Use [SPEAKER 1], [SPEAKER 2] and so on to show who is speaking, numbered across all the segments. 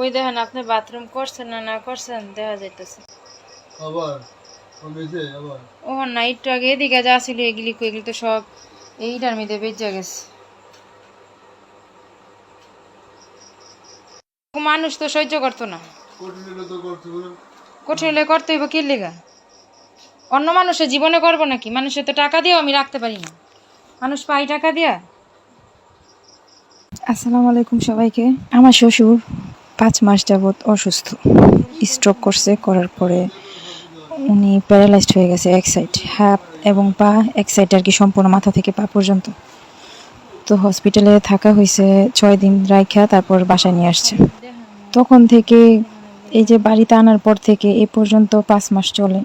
[SPEAKER 1] ওই দেখেন আপনি বাথরুম করছেন না না করছেন দেখা যাইতেছে।
[SPEAKER 2] আবার
[SPEAKER 1] ও না একটু আগে এদিকে যা ছিল এগুলি এগুলি তো সব এইটার মধ্যে বেজে গেছে। মানুষ তো সহ্য করতো না।
[SPEAKER 2] কঠিন হলে তো করতে হবে।
[SPEAKER 1] কঠিন হলে করতে হইব কি লেগা? অন্য মানুষের জীবনে করব নাকি? মানুষের তো টাকা দিয়েও আমি রাখতে পারি না। মানুষ পাই টাকা দিয়া।
[SPEAKER 3] আসসালামু আলাইকুম সবাইকে। আমার শ্বশুর পাঁচ মাস যাবৎ অসুস্থ। স্ট্রোক করছে, করার পরে উনি প্যারালাইজড হয়ে গেছে এক সাইড হাত এবং পা এক সাইড আর কি সম্পূর্ণ মাথা থেকে পা পর্যন্ত। তো হসপিটালে থাকা হয়েছে ছয় দিন রাইখা, তারপর বাসায় নিয়ে আসছে। তখন থেকে এই যে বাড়িতে আনার পর থেকে এ পর্যন্ত পাঁচ মাস চলে।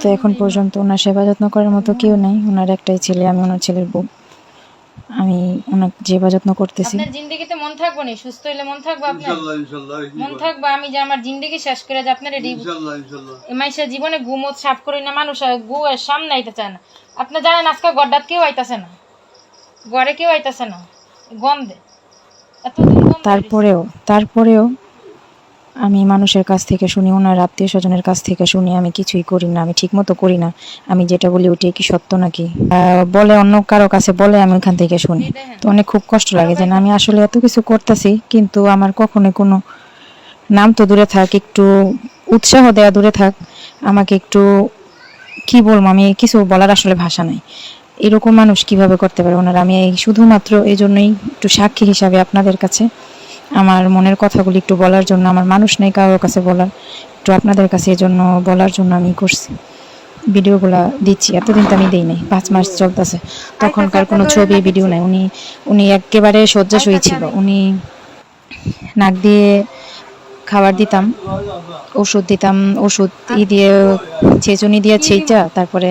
[SPEAKER 3] তো এখন পর্যন্ত ওনার সেবা যত্ন করার মতো কেউ নেই, ওনার একটাই ছেলে, আমি ওনার ছেলের বউ। আমি অনেক জেবা যত্ন করতেছি।
[SPEAKER 1] আপনার জিন্দেগিতে মন থাকব না? সুস্থ হইলে মন থাকব আপনার?
[SPEAKER 2] ইনশাআল্লাহ ইনশাআল্লাহ
[SPEAKER 1] মন? থাকব আমি যে আমার জিন্দেগি শেষ করে যে আপনার
[SPEAKER 2] ইনশাআল্লাহ ইনশাআল্লাহ
[SPEAKER 1] মাইসের জীবনে গুমত সাফ করি না মানুষ আর গু এর সামনে আইতে চায় না। আপনি জানেন আজকে গড্ডাত কেউ আইতাছে না। ঘরে কেউ আইতাছে না। গন্ধে।
[SPEAKER 3] তারপরেও তারপরেও আমি মানুষের কাছ থেকে শুনি, ওনার আত্মীয় স্বজনের কাছ থেকে শুনি, আমি কিছুই করি না, আমি ঠিকমতো করি না। আমি যেটা বলি ওইটাই কি সত্য নাকি? বলে অন্য কারও কাছে বলে আমি ওখান থেকে শুনি। তো অনেক খুব কষ্ট লাগে যে আমি আসলে এত কিছু করতেছি, কিন্তু আমার কখনো কোনো নাম তো দূরে থাক, একটু উৎসাহ দেওয়া দূরে থাক। আমাকে একটু কি বলব, আমি কিছু বলার আসলে ভাষা নাই। এরকম মানুষ কীভাবে করতে পারে ওনারা? আমি শুধুমাত্র এই জন্যই একটু সাক্ষী হিসাবে আপনাদের কাছে আমার মনের কথাগুলি একটু বলার জন্য আমার মানুষ নেই কারোর কাছে বলার একটু আপনাদের কাছে এই জন্য বলার জন্য আমি করছি। ভিডিওগুলা দিচ্ছি এতদিন তো আমি দিই নাই পাঁচ মাস চলতেছে। তখনকার কোনো ছবি ভিডিও নাই উনি উনি একেবারে শয্যাশয়ী ছিল। উনি নাক দিয়ে খাবার দিতাম ওষুধ দিতাম ওষুধ ই দিয়ে ছেচুনি দিয়ে ছেইচা তারপরে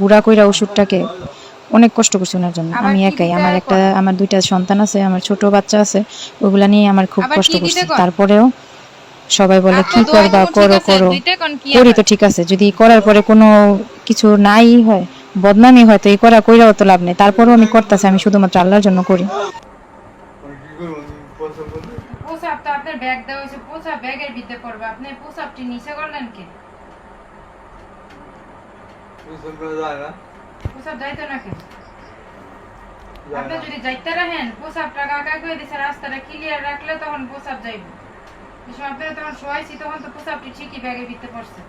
[SPEAKER 3] গুঁড়া কইরা ওষুধটাকে অনেক কষ্ট করছি ওনার জন্য। আমি একাই। আমার একটা আমার দুইটা সন্তান আছে আমার ছোট বাচ্চা আছে ওগুলা নিয়ে আমার খুব কষ্ট
[SPEAKER 1] কি
[SPEAKER 3] করছি। তারপরেও সবাই বলে কি
[SPEAKER 1] আপনার দোয়া
[SPEAKER 3] করবা করো করো।
[SPEAKER 1] কি
[SPEAKER 3] করি তো ঠিক আছে। যদি করার পরে কোনো কিছু নাই হয় বদনামি হয় তো এই করা কইরাও তো লাভ নেই। তারপরেও আমি করতেছি আমি শুধুমাত্র আল্লাহর জন্য করি।
[SPEAKER 2] কি
[SPEAKER 1] পোশাক তো আপনার ব্যাগ দেওয়া হয়েছে পোশাক ব্যাগের ভিতরে পড়বে। আপনি পোশাকটি নিচে করলেন কে?
[SPEAKER 2] পছন্দ করা যায় না
[SPEAKER 1] পোশাক যাইতো না। কে আপনি যদি যাইতে রাখেন পোশাকটা কাকা কই দিছে রাস্তাটা ক্লিয়ার রাখলে তখন পোশাক যাইব। এই আপনারা তখন শোয়াইছি তখন তো পোশাকটি ঠিকই ব্যাগের ভিতরে পড়ছে।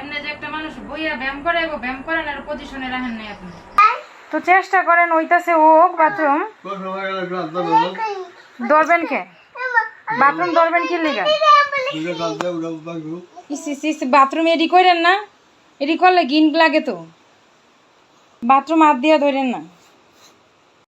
[SPEAKER 1] এমনি যে একটা মানুষ বইয়া ব্যায়াম করে ব্যায়াম করেন আর পজিশনে রাখেন নাই আপনি। তো চেষ্টা করেন, ওইটাছে হোক, বাথরুম। ধরবেন কে? বাথরুম ধরবেন কি লিগা? বাথরুম এডি করেন না? এডি করলে গিন লাগে তো। বাথরুম হাত দিয়ে ধরেন না।